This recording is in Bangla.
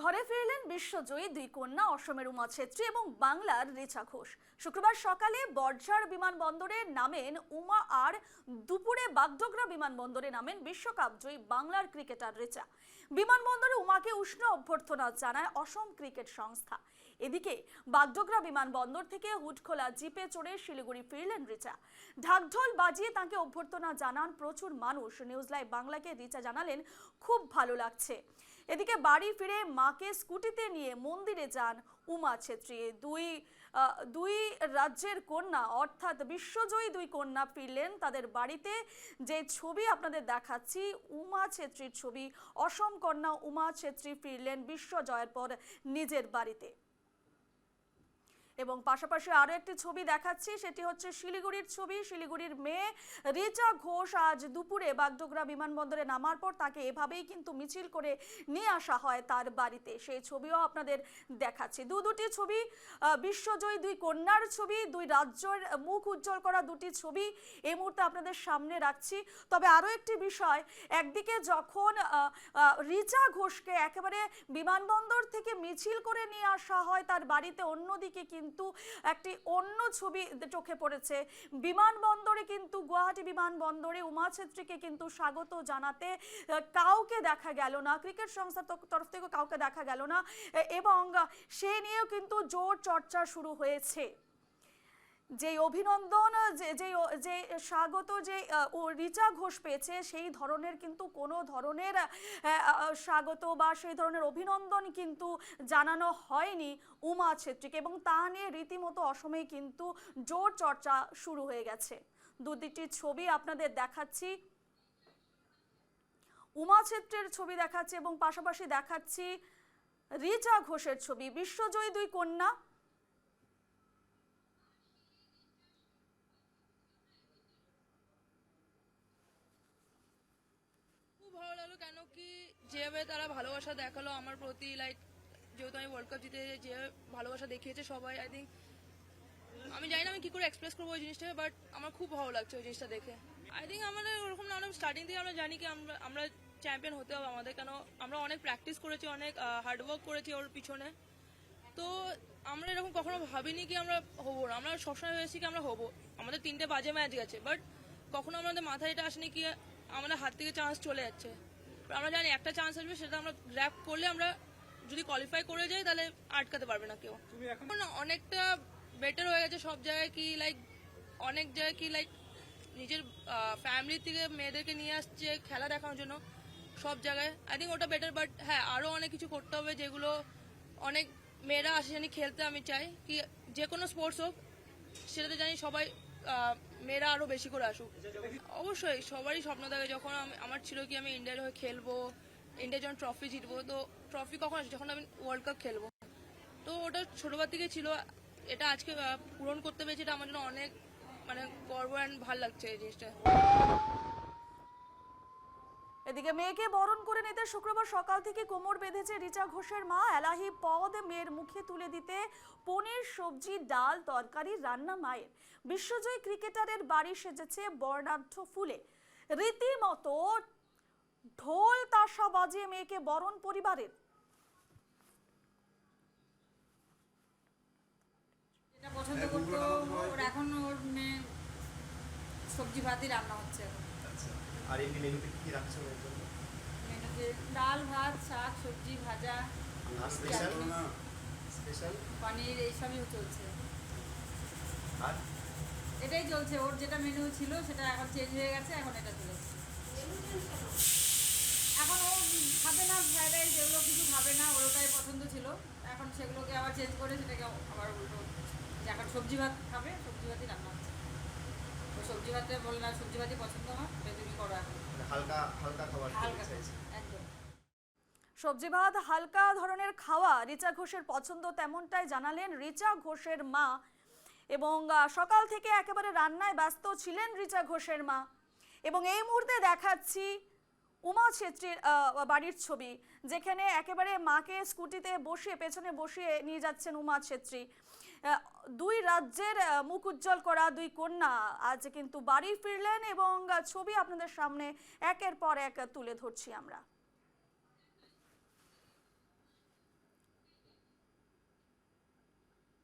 ঘরে ফিরলেন বিশ্বজয়ী দুই কন্যা অসমের উমা ছেত্রী এবং বাংলার রিচা ঘোষ। শুক্রবার সকালে বর্জার বিমানবন্দরে নামেন উমা আর দুপুরে বাগডোগরা বিমানবন্দরে নামেন বিশ্বকাপ জয়ী বাংলার ক্রিকেটার রিচা। বিমানবন্দরে উমাকে উষ্ণ অভ্যর্থনা জানায় অসম ক্রিকেট সংস্থা। এদিকে বাগডোগরা বিমানবন্দর থেকে হুটখোলা জিপে চড়ে শিলিগুড়ি ফিরলেন রিচা। ঢাকঢোল বাজিয়ে তাকে অভ্যর্থনা জানান প্রচুর মানুষ। নিউজ লাইভ বাংলাকে রিচা জানালেন, খুব ভালো লাগছে। এদিকে বাড়ি ফিরে মাকে স্কুটিতে নিয়ে মন্দিরে যান উমা ছেত্রী। দুই দুই রাজ্যের কন্যা, অর্থাৎ বিশ্বজয়ী দুই কন্যা ফিরলেন তাদের বাড়িতে। যে ছবি আপনাদের দেখাচ্ছি, উমা ছেত্রীর ছবি। অসম কন্যা উমা ছেত্রী ফিরলেন বিশ্বজয়ের পর নিজের বাড়িতে। এবং পাশাপাশি আরও একটি ছবি দেখাচ্ছি, সেটি হচ্ছে শিলিগুড়ির ছবি। শিলিগুড়ির মেয়ে রিচা ঘোষ আজ দুপুরে বাগডোগরা বিমানবন্দরে নামার পর তাকে এভাবেই কিন্তু মিছিল করে নিয়ে আসা হয় তার বাড়িতে। সেই ছবিও আপনাদের দেখাচ্ছি। দু দুটি ছবি বিশ্বজয়ী দুই কন্যার ছবি, দুই রাজ্যের মুখ উজ্জ্বল করা দুটি ছবি এই মুহূর্তে আপনাদের সামনে রাখছি। তবে আরও একটি বিষয়, একদিকে যখন রিচা ঘোষকে একেবারে বিমানবন্দর থেকে মিছিল করে নিয়ে আসা হয় তার বাড়িতে, অন্যদিকে কিন্তু একটি অন্য ছবি চোখে পড়েছে। বিমানবন্দরে কিন্তু, গুয়াহাটি বিমানবন্দরে উমা ছেত্রীকে কিন্তু স্বাগত জানাতে কাউকে দেখা গেল না। ক্রিকেট সংস্থার তরফ থেকে কাউকে দেখা গেল না। এবং সে নিয়েও কিন্তু জোর চর্চা শুরু হয়েছে। যে অভিনন্দন, যে যে স্বাগত যে রিচা ঘোষ পেয়েছে, সেই ধরনের কিন্তু কোনো ধরনের স্বাগত বা সেই ধরনের অভিনন্দন কিন্তু জানানো হয়নি উমা ছেত্রীকে এবং তা নিয়ে রীতিমতো অসমে কিন্তু জোর চর্চা শুরু হয়ে গেছে। দু দুটি ছবি আপনাদের দেখাচ্ছি। উমা ছেত্রের ছবি দেখাচ্ছি এবং পাশাপাশি দেখাচ্ছি রিচা ঘোষের ছবি, বিশ্বজয়ী দুই কন্যা খুব ভালো লাগল কেন কি যেভাবে তারা ভালোবাসা দেখাল আমার প্রতি লাইক যেহেতু আমি ওয়ার্ল্ড কাপ জিতে যে ভালোবাসা দেখিয়েছে সবাই আই থিঙ্ক আমি জানি না আমি কি করে এক্সপ্রেস করব ওই জিনিসটা বাট আমার খুব ভালো লাগছে ওই জিনিসটা দেখে। আই থিঙ্ক আমাদের ওরকম না স্টার্টিং থেকে আমরা জানি কি আমরা আমরা চ্যাম্পিয়ন হতে হবে আমাদের, কেন আমরা অনেক প্র্যাকটিস করেছি, অনেক হার্ডওয়ার্ক করেছি ওর পিছনে। তো আমরা এরকম কখনো ভাবিনি কি আমরা হব না, আমরা সবসময় ভেবেছি কি আমরা হব। আমাদের তিনটে বাজে ম্যাচ গেছে বাট কখনো আমাদের মাথায় এটা আসেনি কি আমাদের হাত থেকে চান্স চলে যাচ্ছে। আমরা জানি একটা চান্স আসবে সেটা আমরা গ্র্যাপ করলে আমরা যদি কোয়ালিফাই করে যাই তাহলে আটকাতে পারবে না কেউ। এখন অনেকটা বেটার হয়ে গেছে সব জায়গায় কি লাইক অনেক জায়গায় কি লাইক নিজের ফ্যামিলি থেকে মেয়েদেরকে নিয়ে আসছে খেলা দেখানোর জন্য সব জায়গায়। আই থিঙ্ক ওটা বেটার বাট হ্যাঁ আরও অনেক কিছু করতে হবে যেগুলো অনেক মেয়েরা আসে জানি খেলতে আমি চাই। কি যে কোনো স্পোর্টস হোক সেটাতে জানি সবাই মেয়েরা আরও বেশি করে আসুক। অবশ্যই সবারই স্বপ্ন থাকে যখন আমার ছিল কি আমি ইন্ডিয়ার হয়ে খেলব, ইন্ডিয়ার যখন ট্রফি জিতবো, তো ট্রফি কখন আসে যখন আমি ওয়ার্ল্ড কাপ খেলব। তো ওটা ছোটবার থেকে ছিল, এটা আজকে পূরণ করতে পেরেছি, এটা আমার জন্য অনেক মানে গর্ব অ্যান্ড ভালো লাগছে এই জিনিসটা। এদিকে মেয়েকে বরণ করে নিতে শুক্রবার সকাল থেকে কোমর বেঁধেছে রিচা ঘোষের মা। এলাহি পদ মেয়ের মুখে তুলে দিতে পনির সবজি ডাল তরকারি রান্না মায়ের। বিশ্বজয়ী ক্রিকেটারের বাড়ি সেজেছে বর্ণাঢ্য ফুলে। রীতিমতো ঢোল তাসা বাজিয়ে মেয়েকে বরণ পরিবারের। যেটা পছন্দ করতো ওর এখন ওর মেয়ে সবজি ভাতই রান্না হচ্ছে এখন। আচ্ছা। আর এমনি মেনুতে কি কি রাখছো ওর জন্য মেনুতে ডাল ভাত শাক সবজি ভাজা আর স্পেশাল চাটনি, স্পেশাল পনির এইসবই চলছে। আর? এটাই চলছে। ওর যেটা মেনু ছিল সেটা এখন চেঞ্জ হয়ে গেছে এখন এটা চলেছে এখন ও খাবে না ফ্রাইড রাইস এগুলো কিছু খাবে না ওর ওটাই পছন্দ ছিল। এখন সেগুলোকে আবার চেঞ্জ করে সেটাকে আবার উল্টো এখন সবজি ভাত খাবে সবজি ভাতই রান্না হচ্ছে। সবজি ভাতে সবজি ভাতই পছন্দ আমার সেটা তুমি করো এখন মানে হালকা হালকা খাবার হালকা একদম। সবজি ভাত হালকা ধরনের খাওয়া রিচা ঘোষের পছন্দ তেমনটাই জানালেন রিচা ঘোষের মা এবং সকাল থেকে একেবারে রান্নায় ব্যস্ত ছিলেন রিচা ঘোষের মা। এবং এই মুহূর্তে দেখাচ্ছি উমা ছেত্রীর বাড়ির ছবি যেখানে একেবারে মাকে স্কুটিতে বসিয়ে পেছনে বসিয়ে নিয়ে যাচ্ছেন উমা ছেত্রী। দুই রাজ্যের মুখ উজ্জ্বল করা দুই কন্যা আজ কিন্তু বাড়ি ফিরলেন এবং ছবি আপনাদের সামনে একের পর এক তুলে ধরছি আমরা।